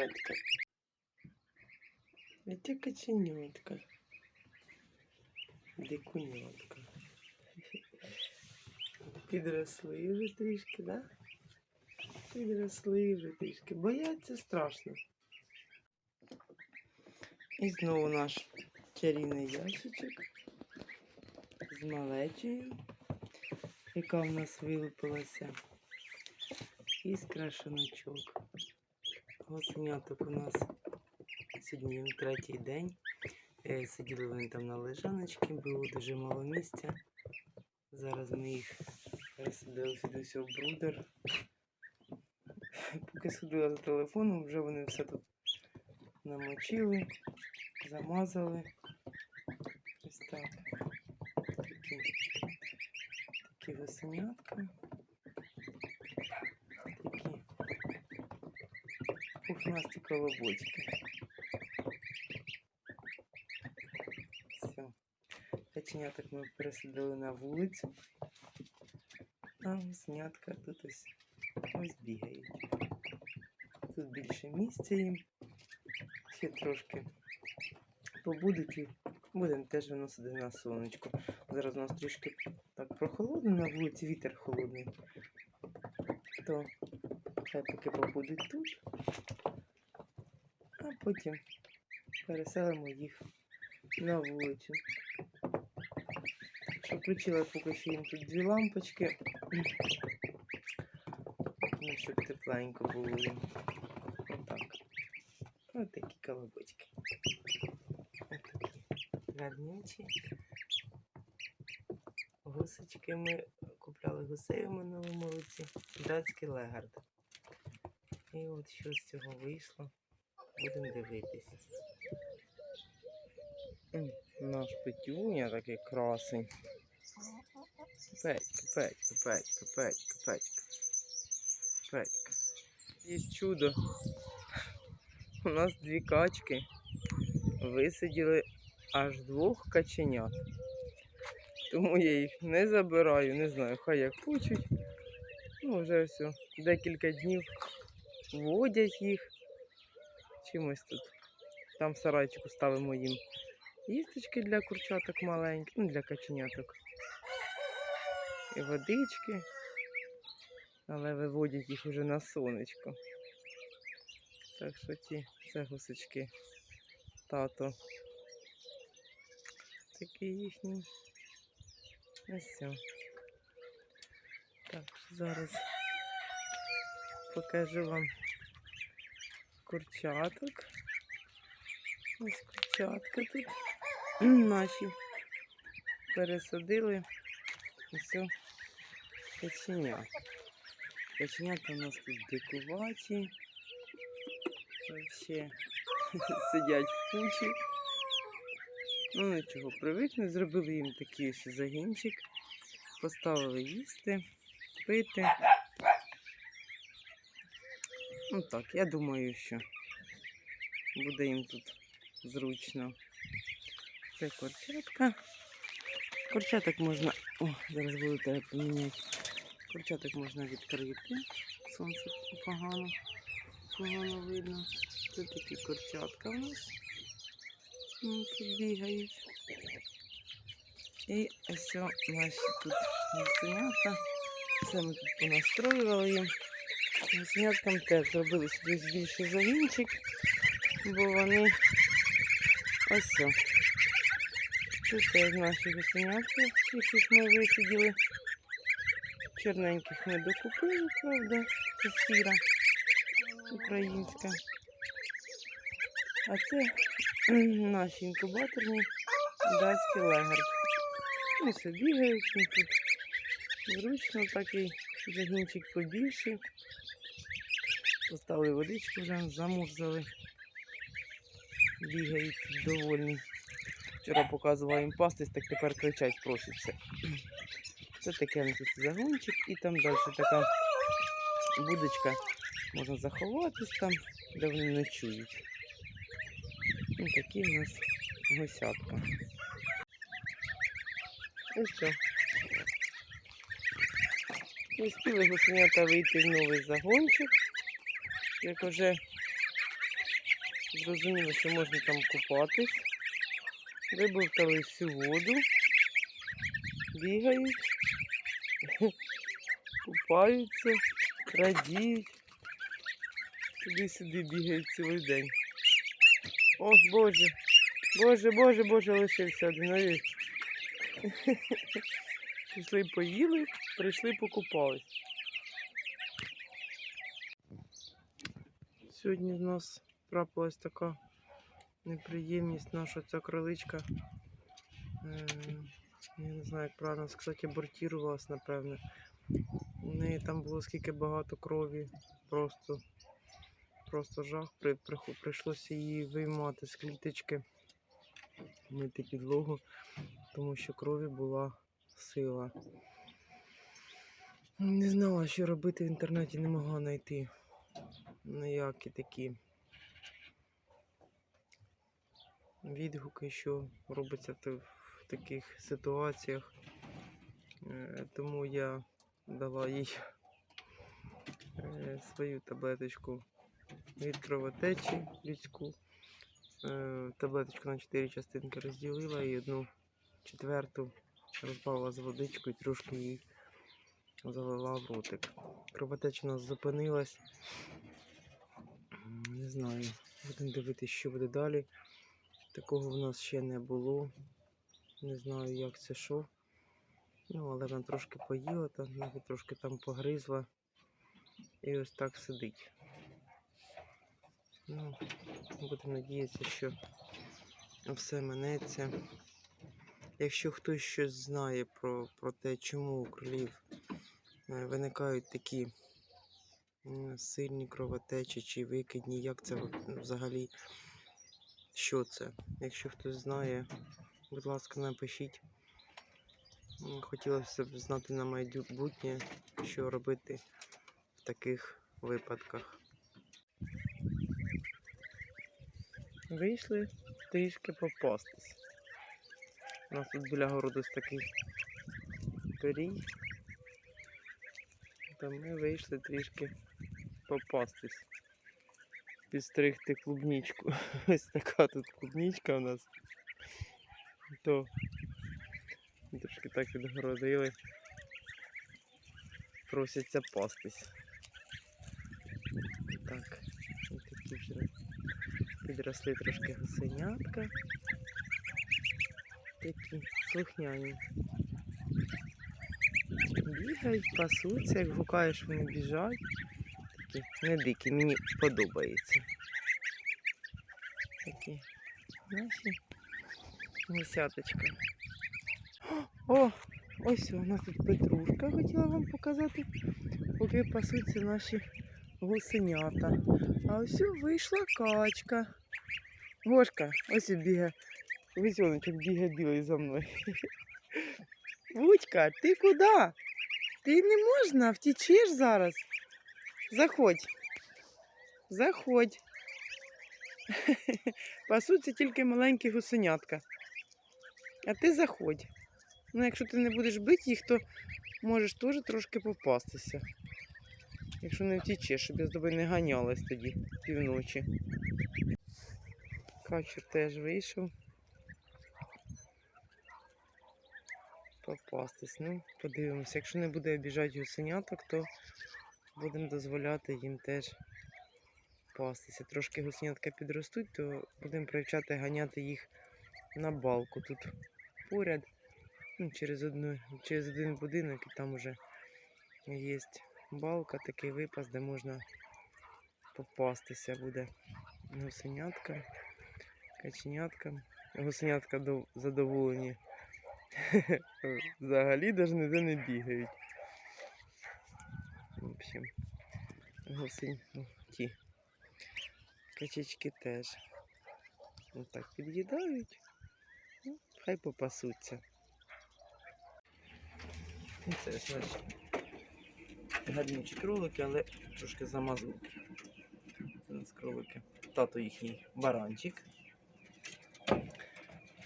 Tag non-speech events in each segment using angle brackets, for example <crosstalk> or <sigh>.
Весенятка. Это коченятка. Дикунятка. <laughs> Підросли вже трішки, да? Підросли вже трішки. Бояться страшно. І знову наш чарівний ящичок з малечею, яка в нас вилупилася. І крашеночок. Гусеняток у нас сьогодні третій день. Е, Сиділи вони там на лежаночці, було дуже мало місця. Зараз ми їх пересадили сюди в брудер. Поки сиділа за телефоном, вже вони все тут намочили, замазали. Ось так. Такі, такі гусенятка. Пухнасті колобочки. Все. Каченяток ми пересадили на вулицю. А гусенятка тут ось ось бігають. Тут більше місця їм. Ще трошки побудуть і будемо теж виносити на сонечко. Зараз у нас трішки так прохолодно на вулиці, вітер холодний. То хай поки побудуть тут, а потім переселимо їх на вулицю. Що включила поки що їм тут дві лампочки. Ну, щоб тепленько було їм. Отак. Ось такі колобочки. Ось такі гарнючі. Гусочки ми купляли гусей у минулому році. Датський легард. І от що з цього вийшло. Будемо дивитися. Наш петюня такий красень. Петька, Петька, Петька, Петька, Петька. Петька. Є чудо. У нас дві качки висиділи аж двох каченят. Тому я їх не забираю, не знаю, хай як хочуть. Ну, вже все. Декілька днів водять їх. Чимось тут. Там в сарайчику ставимо їм їсточки для курчаток маленьких, ну для каченяток. І водички. Але виводять їх уже на сонечко. Так що ті це гусочки тато. Такі їхні. Ось все. Так, зараз покажу вам курчаток. Ось курчатка тут наші пересадили. Ось каченя. Каченята у нас тут дикуваті. Вообще <laughs> сидять в кучі. Ну нічого, привикли, зробили їм такий ось загінчик, поставили їсти, пити. Ну так, я думаю, що буде їм тут зручно. Це курчатка. Курчаток можна. О, зараз буду тебе поміняти. Курчаток можна відкрити. Сонце погано, погано видно. Це такі курчатка у нас. Ну, Тут бігають. І ось наші тут гусенята. Це ми тут понастроювали їм. Гусеняткам теж зробили сюди більший загінчик, бо вони ось. о. Тут теж наші гусенятки, яких ми висиділи. Чорненьких ми докупили, правда, це сіра українська. А це <clears throat> наші інкубаторні датський легард. Ну, все бігають, тут зручно такий загінчик побільший. Поставили водичку вже, замурзали. Бігають довольні. Вчора показувала їм пастись, так тепер кричать, просяться. Це таке загончик і там далі така будочка. Можна заховатись там, де вони ночують. Ось такі у нас гусятка. І все. Успіли гусенята вийти в новий загончик. як вже зрозуміло, що можна там купатись. Вибовтали всю воду, бігають, <laughs> купаються, радіють. Туди-сюди бігають цілий день. О, Боже, Боже, Боже, Боже, лишився один. <laughs> Пішли поїли, прийшли покупались. Сьогодні в нас трапилась така неприємність, наша ця кроличка. е, Я не знаю, як правильно сказати, абортувалась, напевне. У неї там було скільки багато крові, просто, просто жах. При, приху- прийшлося її виймати з кліточки, мити підлогу, тому що крові була сила. Не знала, що робити в інтернеті, не могла знайти ніякі такі відгуки, що робиться в, таких ситуаціях. Е, Тому я дала їй е, свою таблеточку від кровотечі людську. Е, Таблеточку на 4 частинки розділила і одну четверту розбавила з водичкою, трошки її залила в ротик. Нас зупинилась. Не знаю, будемо дивитися, що буде далі. Такого в нас ще не було. Не знаю, як це що. Ну, але вона трошки поїла, там, навіть трошки там погризла. І ось так сидить. Ну, будемо надіятися, що все минеться. Якщо хтось щось знає про, про те, чому у кролів е, виникають такі сильні кровотечі чи викидні, як це ну, взагалі, що це? Якщо хтось знає, будь ласка, напишіть. Хотілося б знати на майбутнє, що робити в таких випадках. Вийшли трішки попастись. У нас тут біля городу такий пирій. То ми вийшли трішки попастись. Підстригти клубнічку. <laughs> Ось така тут клубнічка у нас. То трошки так відгородили. Просяться пастись. Так, ось такі вже підросли трошки гусенятка. Такі слухняні. Бігають, пасуться, як гукаєш, вони біжать. Такі не дикі, мені подобається. Такі наші гусяточка. О, ось у нас тут петрушка хотіла вам показати, поки пасуться наші гусенята. А ось вийшла качка. Гошка, ось бігає. Візьоночок бігає за мною. <laughs> Вудька, ти куди? Ти не можна, втічеш зараз. Заходь. Заходь. <laughs> Пасуться тільки маленькі гусенятка. А ти заходь. Ну, якщо ти не будеш бити їх, то можеш теж трошки попастися. Якщо не втічеш, щоб я з тобою не ганялась тоді півночі. Качур теж вийшов. Попастись. Ну, подивимося. Якщо не буде обіжати гусеняток, то будемо дозволяти їм теж пастися. Трошки гусенятка підростуть, то будемо привчати ганяти їх на балку тут поряд. Ну, через, одну, через один будинок і там вже є балка, такий випас, де можна попастися буде гусенятка, каченятка. Гусенятка задоволені. <laughs> Взагалі навіть ніде не бігають. В общем, гусень, ну, ті. Качечки теж. Отак під'їдають. Ну, хай попасуться. І це ось наші гарнючі кролики, але трошки замазуки. Кролики. Тато їхній баранчик.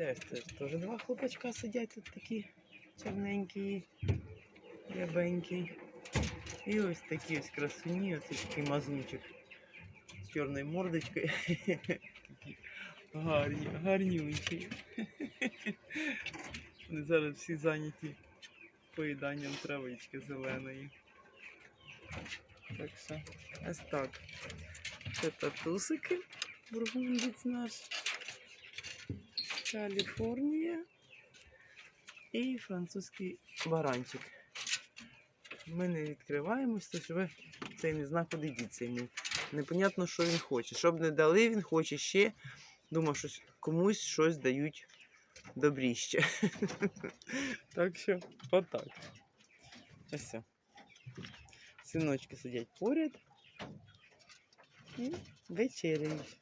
Ось теж теж два хлопачка сидять тут такі чорненькі, рябенькі. І ось такі ось красуні, ось такий мазунчик. з чорною мордочкою. Гарні, гарнючі. Вони зараз всі зайняті поїданням травички зеленої. Так що, ось так. Це татусики, бургундець наш. Каліфорнія і французький баранчик. Ми не відкриваємось, тож ви цей не знак куди діться йому. Непонятно, що він хоче. Щоб не дали, він хоче ще. Думав, що комусь щось дають добріще. <laughs> так що, отак. Ось все. Синочки сидять поряд і вечеряють.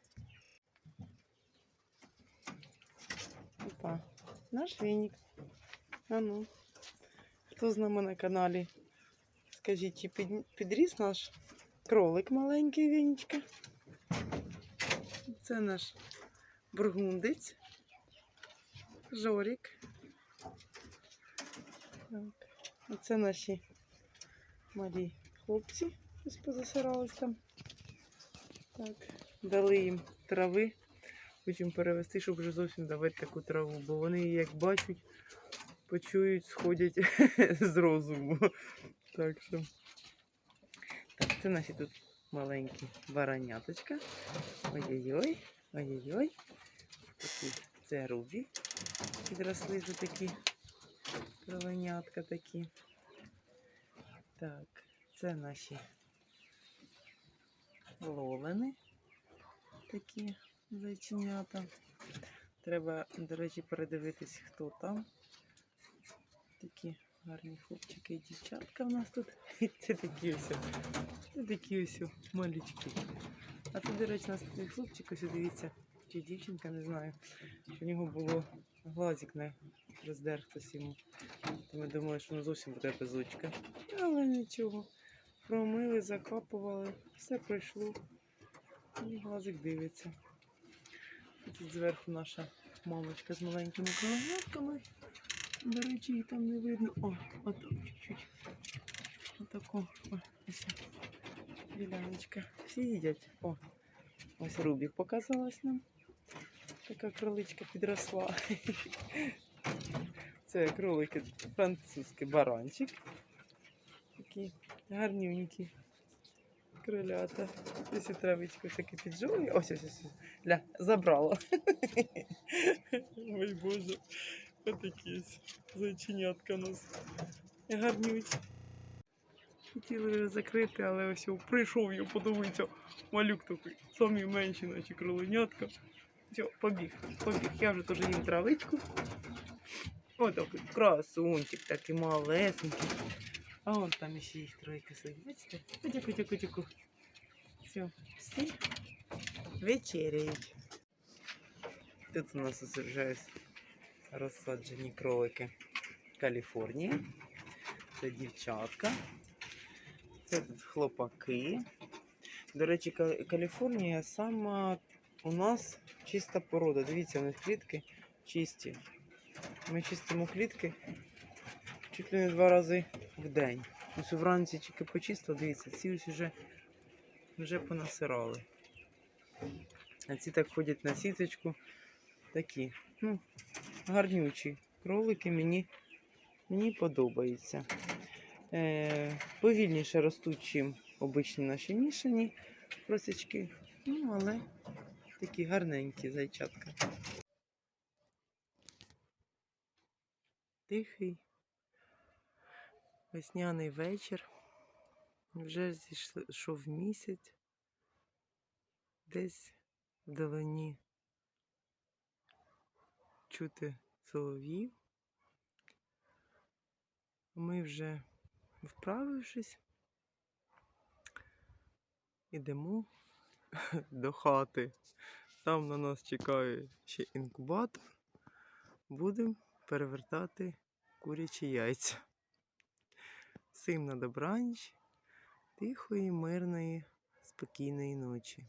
Опа, наш веник. А ну. Хто з нами на каналі? Скажіть, чи під, підріс наш кролик маленький венечка? Це наш бургундець. Жорік. Так. Оце наші малі хлопці. Ось позасирались там. Так. Дали їм трави. Хочемо перевести, щоб вже зовсім давати таку траву, бо вони як бачать, почують, сходять <laughs> з розуму. Так що. Так, це наші тут маленькі бараняточка. Ой-ой-ой, ой-ой-ой. Такі це рубі. Підросли вже такі кровенятка такі. Так, це наші лолени. Такі зайченята. Треба, до речі, передивитись, хто там. Такі гарні хлопчики і дівчатка в нас тут. <laughs> Це такі ось. Це такі ось малючки. А тут, до речі, у нас такий хлопчик, ось дивіться, чи дівчинка, не знаю. У нього було глазик не роздер хтось йому. Ми думали, що воно зовсім буде без очка. Але нічого. Промили, закапували, все пройшло. І глазик дивиться. Тут зверху наша мамочка з маленькими кроленятками. До речі, її там не видно. О, отак чуть-чуть. Отако. О, ось. Діляночка. Всі їдять. О, ось Рубік показалась нам. Така кроличка підросла. Це кролики французький баранчик. Такі гарнюнькі кролята. Ось травичку таки піджовує. Ось ось ось. Ля, забрала. Ой Боже. Отакі зайченятка нас. Гарнючі. Хотіли вже закрити, але ось прийшов я подивитися. Малюк такий, самі менші, наче кроленятка. Все, побіг, побіг. Я вже теж їм травичку. Ось такий красунчик, такий малесенький. А вон там ще їх тройка сидить. Бачите? Кутю, кутю, кутю. Все, всі вечеряють. Тут у нас ось вже ось розсаджені кролики Каліфорнії. Це дівчатка. Це тут хлопаки. До речі, Ка- Каліфорнія сама у нас чиста порода. Дивіться, у них клітки чисті. Ми чистимо клітки чуть ли не два рази в день. Ось вранці тільки почистила, дивіться, ці ось вже, вже понасирали. А ці так ходять на сіточку. Такі, ну, гарнючі кролики мені, мені подобаються. Е, повільніше ростуть, чим обичні наші мішані просічки. Ну, але такі гарненькі зайчатка. Тихий весняний вечір. Вже зійшов місяць. Десь вдалині чути солов'їв. Ми вже вправившись, ідемо <laughs> до хати. Там на нас чекає ще інкубатор. Будемо перевертати курячі яйця. Всім на добраніч, тихої, мирної, спокійної ночі.